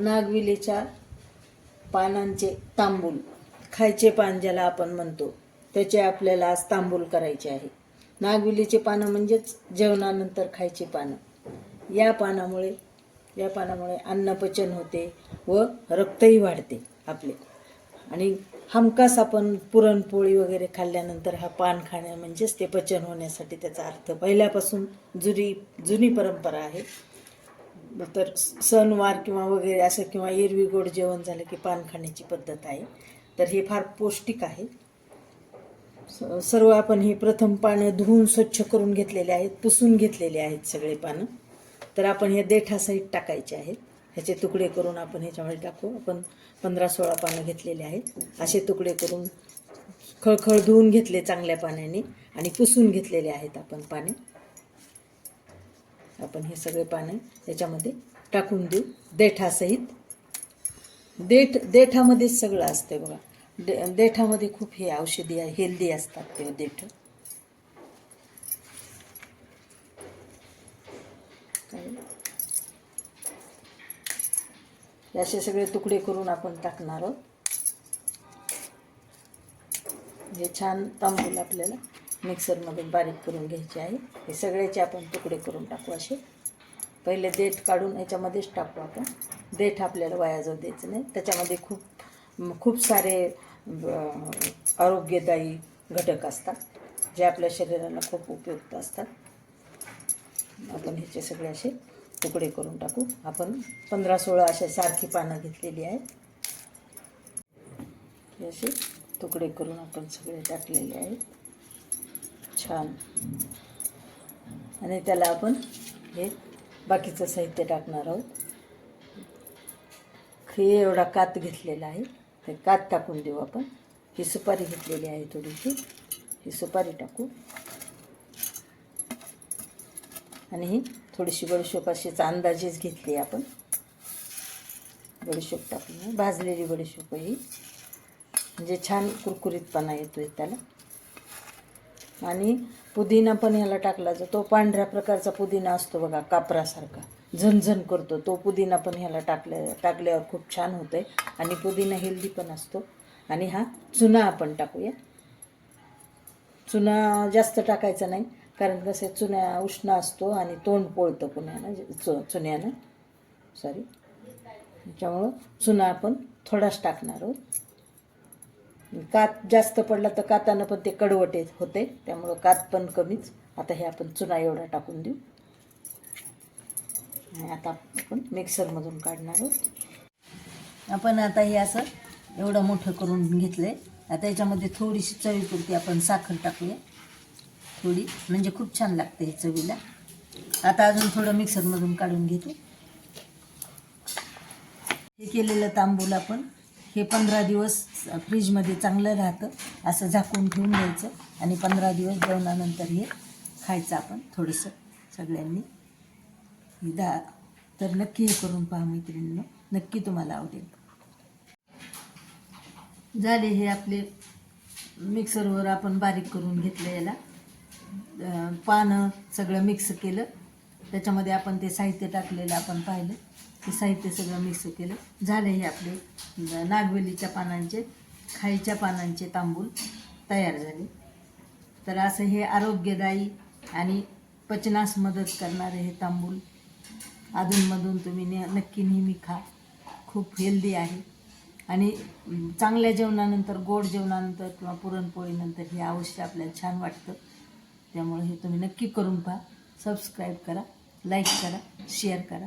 नागविलेच्या पानांचे तांबूल. खायचे पान ज्याला आपण म्हणतो त्याचे आपल्याला आज तांबूल करायचे आहे. नागविलीचे पानं म्हणजेच जेवणानंतर खायचे पानं. या पानामुळे या पानामुळे अन्नपचन होते व रक्तही वाढते आपले. आणि हमखास आपण पुरणपोळी वगैरे खाल्ल्यानंतर हा पान खाणं म्हणजेच ते पचन होण्यासाठी त्याचा अर्थ पहिल्यापासून जुनी जुनी परंपरा आहे. तर सणवार किंवा वगैरे असं किंवा एरवी गोड जेवण झालं की पान खाण्याची पद्धत आहे. तर हे फार पौष्टिक आहे. स- सर्व आपण हे प्रथम पानं धुवून स्वच्छ करून घेतलेले आहेत पुसून घेतलेले आहेत सगळे पानं. तर आपण हे देठासहित टाकायचे आहेत. ह्याचे तुकडे करून आपण ह्याच्यामध्ये टाकू. आपण पंधरा सोळा पानं घेतलेले आहेत. असे तुकडे करून खळखळ धुवून घेतले चांगल्या पाण्याने आणि पुसून घेतलेले आहेत आपण पाने. आपण हे सगळे पानं याच्यामध्ये टाकून देऊ. देठासहित. देठ देठामध्येच सगळं असतं बघा. दे देठामध्ये खूप हे औषधी आहे हेल्दी असतात ते देठ. असे सगळे तुकडे करून आपण टाकणार आहोत. हे छान तांबूल आपल्याला. मिक्सरमध्ये बारीक करून घ्यायचे आहे. हे सगळ्याचे आपण तुकडे करून टाकू असे. पहिले देठ काढून याच्यामध्येच टाकू आपण. देठ आपल्याला वाया जाऊ द्यायचं नाही. त्याच्यामध्ये खूप खूप सारे आरोग्यदायी घटक असतात जे आपल्या शरीराला खूप उपयुक्त असतात. आपण ह्याचे सगळे असे तुकडे करून टाकू. आपण पंधरा सोळा अशा सारखी पानं घेतलेली आहेत. असे तुकडे करून आपण सगळे टाकलेले आहेत. छान. आणि त्याला आपण हे बाकीचं साहित्य टाकणार आहोत. हे एवढा कात घेतलेला आहे. ते कात टाकून देऊ आपण. ही सुपारी घेतलेली आहे थोडीशी. ही सुपारी टाकू. आणि ही थोडीशी बडीशोप अशीच अंदाजेच घेतली आपण. बडीशोप टाकू भाजलेली बडीशोप ही. म्हणजे छान कुरकुरीतपणा येतोय त्याला. आणि पुदिना पण ह्याला टाकला जातो. पांढऱ्या प्रकारचा पुदिना असतो बघा कापरासारखा. झणझण करतो. तो पुदिना पण ह्याला टाकल्या टाकल्यावर खूप छान होतं आहे आणि पुदिना हेल्दी पण असतो. आणि हा चुना आपण टाकूया. चुना जास्त टाकायचा नाही कारण कसं आहे, चुन्या उष्ण असतो आणि तोंड पोळतं पुण्यानं चु चुन्यानं. सॉरी त्याच्यामुळं चुना आपण थोडाच टाकणार आहोत. कात जास्त पडला तर कातानं पण ते कडवटे होते. त्यामुळं कात पण कमीच. आता हे आपण चुना एवढा टाकून देऊ. आणि आता आपण मिक्सरमधून काढणार आहोत. आपण आता हे असं एवढं मोठं करून घेतलं आहे आता याच्यामध्ये थोडीशी चवीपुरती आपण साखर टाकूया. थोडी. म्हणजे खूप छान लागते हे चवीला. आता अजून थोडं मिक्सरमधून काढून घेतो. हे केलेलं तांबूल आपण हे पंधरा दिवस फ्रीजमध्ये चांगलं राहतं असं झाकून ठेवून द्यायचं आणि पंधरा दिवस जेवणानंतर हे खायचं आपण थोडंसं सगळ्यांनी. हे दा तर नक्की हे करून पहा मैत्रिणींनो नक्की तुम्हाला आवडेल. झाले हे आपले मिक्सरवर आपण बारीक करून घेतलं याला. पानं सगळं मिक्स केलं. त्याच्यामध्ये आपण ते साहित्य टाकलेलं आपण पाहिलं. हे साहित्य सगळं मिक्स केलं. झाले हे आपले नागवेलीच्या पानांचे खायच्या पानांचे तांबूल तयार झाले. तर असं हे आरोग्यदायी आणि पचनास मदत करणारे हे तांबूल अधूनमधून तुम्ही ने नक्की नेहमी खा. खूप हेल्दी आहे. आणि चांगल्या जेवणानंतर गोड जेवणानंतर किंवा पुरणपोळीनंतर हे अवश्य आपल्याला छान वाटतं. त्यामुळे हे तुम्ही नक्की करून पहा. सबस्क्राईब करा लाईक करा शेअर करा.